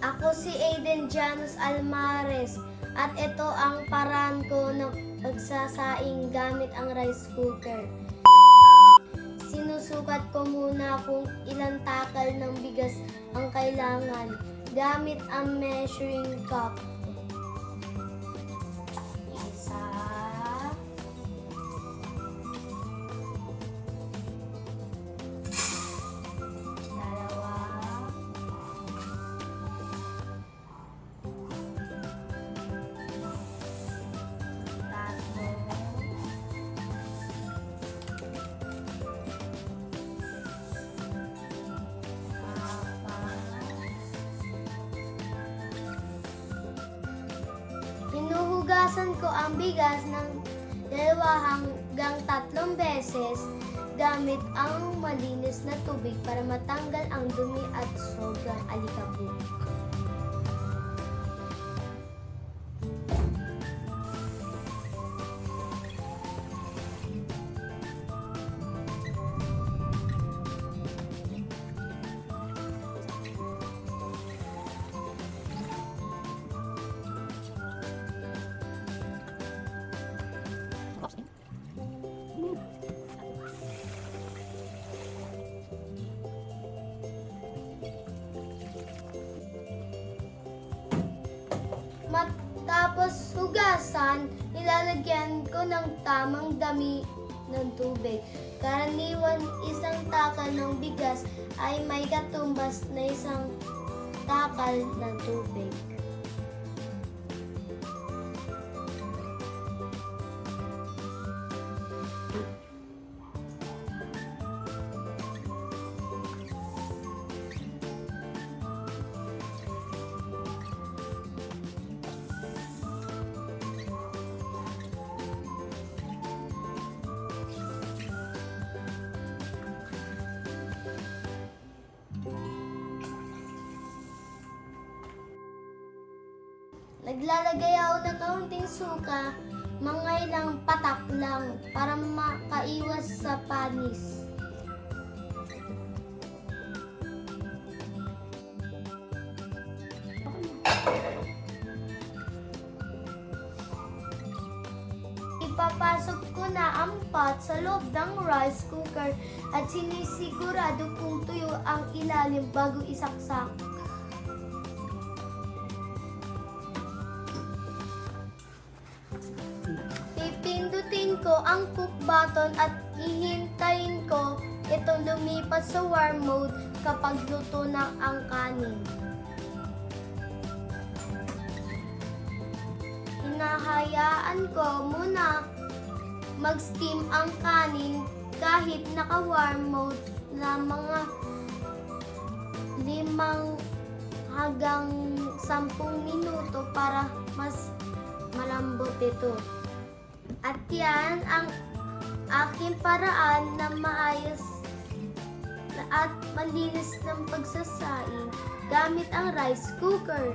Ako si Aiden Janus Almares at ito ang paraan ko ng pagsasaing gamit ang rice cooker. Sinusukat ko muna kung ilang takal ng bigas ang kailangan gamit ang measuring cup. Hinuhugasan ko ang bigas ng dalawa hanggang tatlong beses gamit ang malinis na tubig para matanggal ang dumi at sobrang alikabok. Matapos hugasan, ilalagyan ko ng tamang dami ng tubig. Karaniwan isang takal ng bigas ay may katumbas na isang takal ng tubig. Naglalagay ako ng kaunting suka, mga ilang patak lang para makaiwas sa panis. Ipapasok ko na ang pot sa loob ng rice cooker at sinisigurado kung tuyo ang ilalim bago isaksak. Ko ang cook button at hihintayin ko ito lumipas sa warm mode kapag luto na ang kanin. Hinahayaan ko muna mag-steam ang kanin kahit naka-warm mode na mga limang hanggang sampung minuto para mas malambot ito. At yan ang aking paraan na maayos at malinis ng pagsasaing gamit ang rice cooker.